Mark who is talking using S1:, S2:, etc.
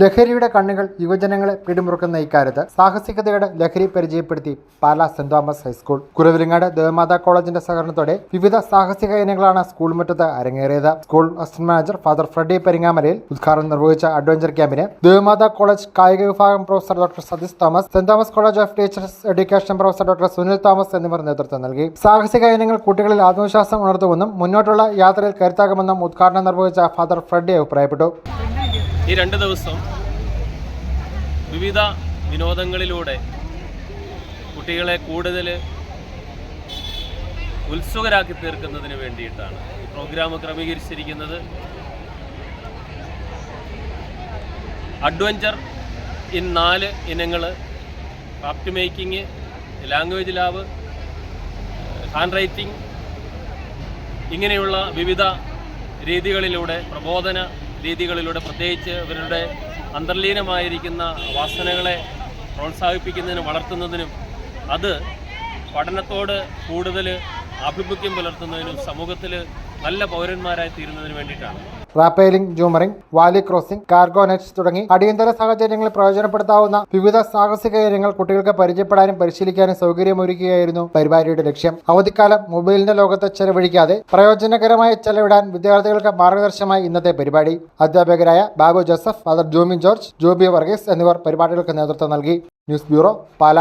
S1: ലഹരിയുടെ കണ്ണുകൾ യുവജനങ്ങളെ പിടിമുറുക്കുന്ന ഇക്കാര്യത്ത് സാഹസികതയുടെ ലഹരി പരിചയപ്പെടുത്തി Pala saint Thomas high school. Kuravilangad Devamatha കോളേജിന്റെ സഹകരണത്തോടെ വിവിധ സാഹസിക ഇനങ്ങളാണ് സ്കൂൾ മുറ്റത്ത് അരങ്ങേറിയത്. School assistant manager father Freddy പെരിങ്ങാമലയിൽ ഉദ്ഘാടനം നിർവഹിച്ച അഡ്വഞ്ചർ ക്യാമ്പിന് ദേവമാതാ കോളേജ് കായിക വിഭാഗം professor doctor Satheesh Thomas saint Thomas college of teachers education professor doctor Sunil Thomas എന്നിവർ നേതൃത്വം നൽകി. സാഹസിക ഇനങ്ങൾ കുട്ടികളിൽ ആത്മവിശ്വാസം ഉണർത്തുമെന്നും മുന്നോട്ടുള്ള യാത്രയിൽ കരുത്താകുമെന്നും ഉദ്ഘാടനം നിർവഹിച്ച ഫാദർ ഫ്രെഡി അഭിപ്രായപ്പെട്ടു.
S2: ഈ രണ്ട് ദിവസം വിവിധ വിനോദങ്ങളിലൂടെ കുട്ടികളെ കൂടുതൽ ഉത്സുകരാക്കി തീർക്കുന്നതിന് വേണ്ടിയിട്ടാണ് ഈ പ്രോഗ്രാം ക്രമീകരിച്ചിരിക്കുന്നത്. അഡ്വഞ്ചർ ഇൻ നാല് ഇനങ്ങൾ craft making language lab hand writing ഇങ്ങനെയുള്ള വിവിധ രീതികളിലൂടെ പ്രബോധന രീതികളിലൂടെ പ്രത്യേകിച്ച് ഇവരുടെ അന്തർലീനമായിരിക്കുന്ന വാസനകളെ പ്രോത്സാഹിപ്പിക്കുന്നതിനും വളർത്തുന്നതിനും അത് പഠനത്തോട് കൂടുതൽ ആഭിമുഖ്യം പുലർത്തുന്നതിനും സമൂഹത്തിൽ നല്ല പൗരന്മാരായി തീരുന്നതിനു വേണ്ടിയിട്ടാണ്.
S1: Rappelling jumaring valley crossing cargo nets തുടങ്ങി അടിയന്തര സാഹചര്യങ്ങളിൽ പ്രയോജനപ്പെടുത്താവുന്ന വിവിധ സാഹസിക ഇനങ്ങൾ കുട്ടികൾക്ക് പരിചയപ്പെടാനും പരിശീലിക്കാനും സൗകര്യമൊരുക്കുകയായിരുന്നു പരിപാടിയുടെ ലക്ഷ്യം. അവധിക്കാലം മൊബൈലിന്റെ ലോകത്തെ ചെലവഴിക്കാതെ പ്രയോജനകരമായി ചെലവിടാൻ വിദ്യാർത്ഥികൾക്ക് മാർഗദർശനമായി ഇന്നത്തെ പരിപാടി. അധ്യാപകരായ Babu Joseph father Jomin George Joby Varghese എന്നിവർ പരിപാടികൾക്ക് നേതൃത്വം നൽകി. News bureau Pala.